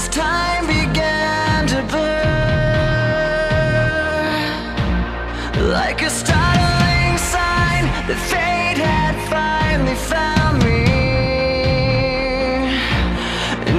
as time began to burn. Like a startling sign that fate had finally found me. And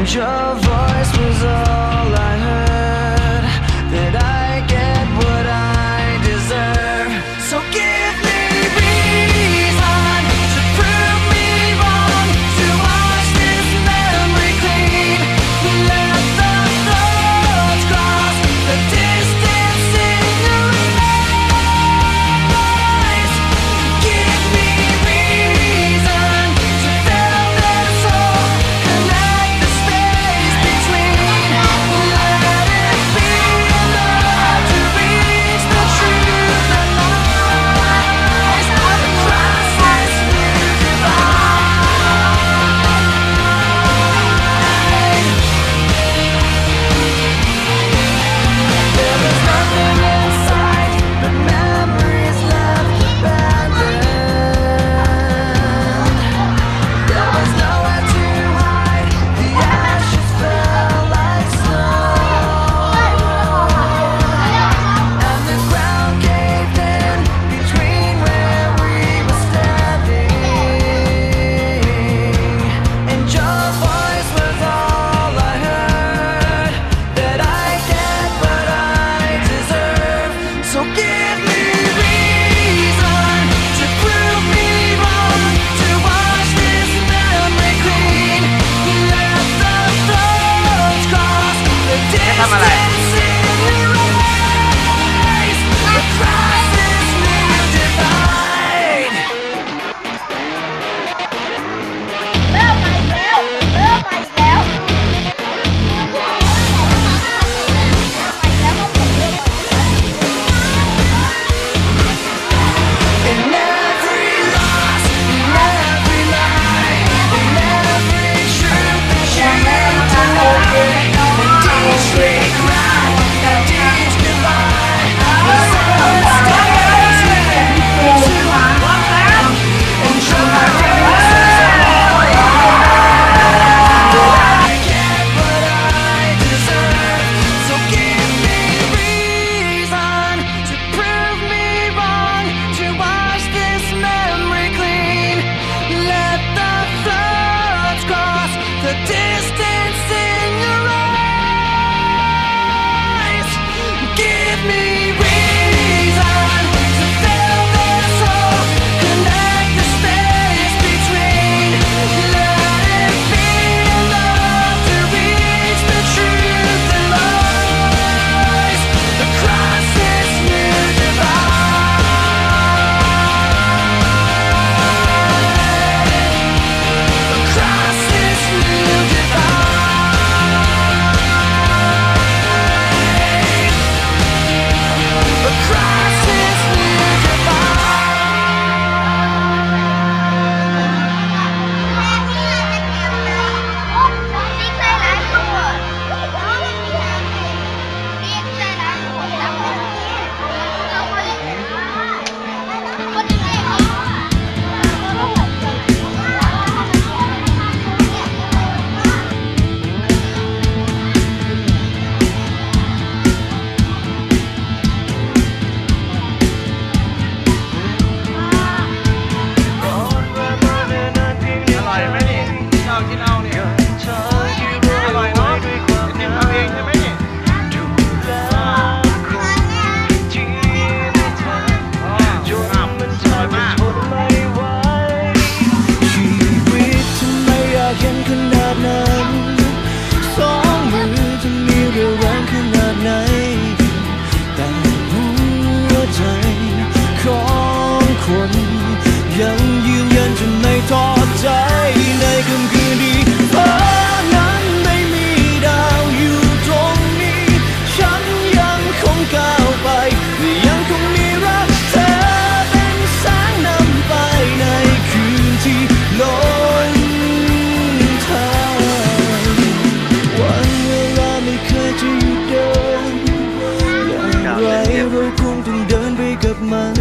กับมัน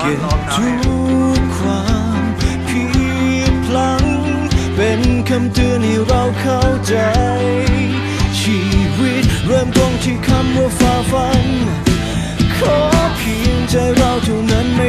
เก็บทุกความผิดพลังเป็นคำเตือนให้เราเข้าใจ ชีวิตเริ่มต้นที่คำว่าฝ่าฟัน ขอเพียงใจเราเท่านั้นไม่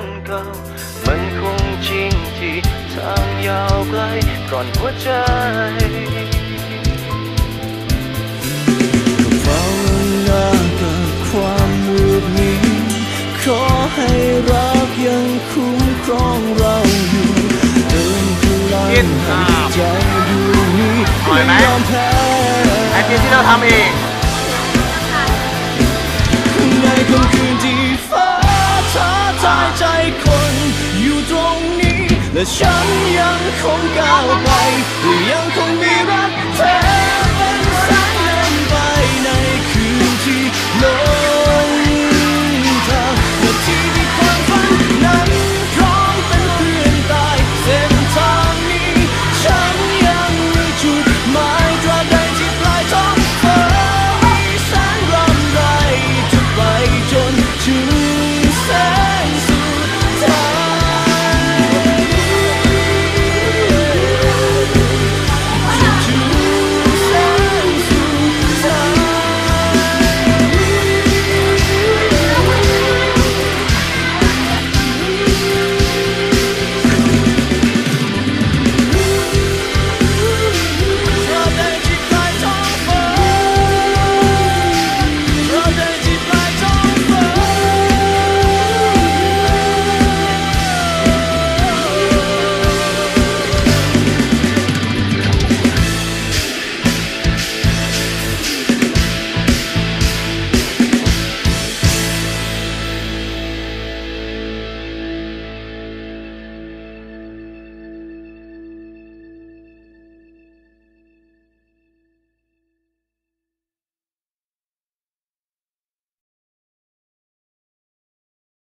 งวันเก่า มันคงจริงที่ทางยาวไกลก่อนหัวใจก็เฝ้าหน้ากับความมืดมิดขอให้รักยังคุ้มครองเราอยู่เดินพลังให้อ่าใจดวงนี้ไม่ยอมแพ้ไอติมที่เราทำเองในค่ำคืน ใจคนอยู่ตรงนี้ และฉันยังคงก้าวไปและยังคงมีรักแท้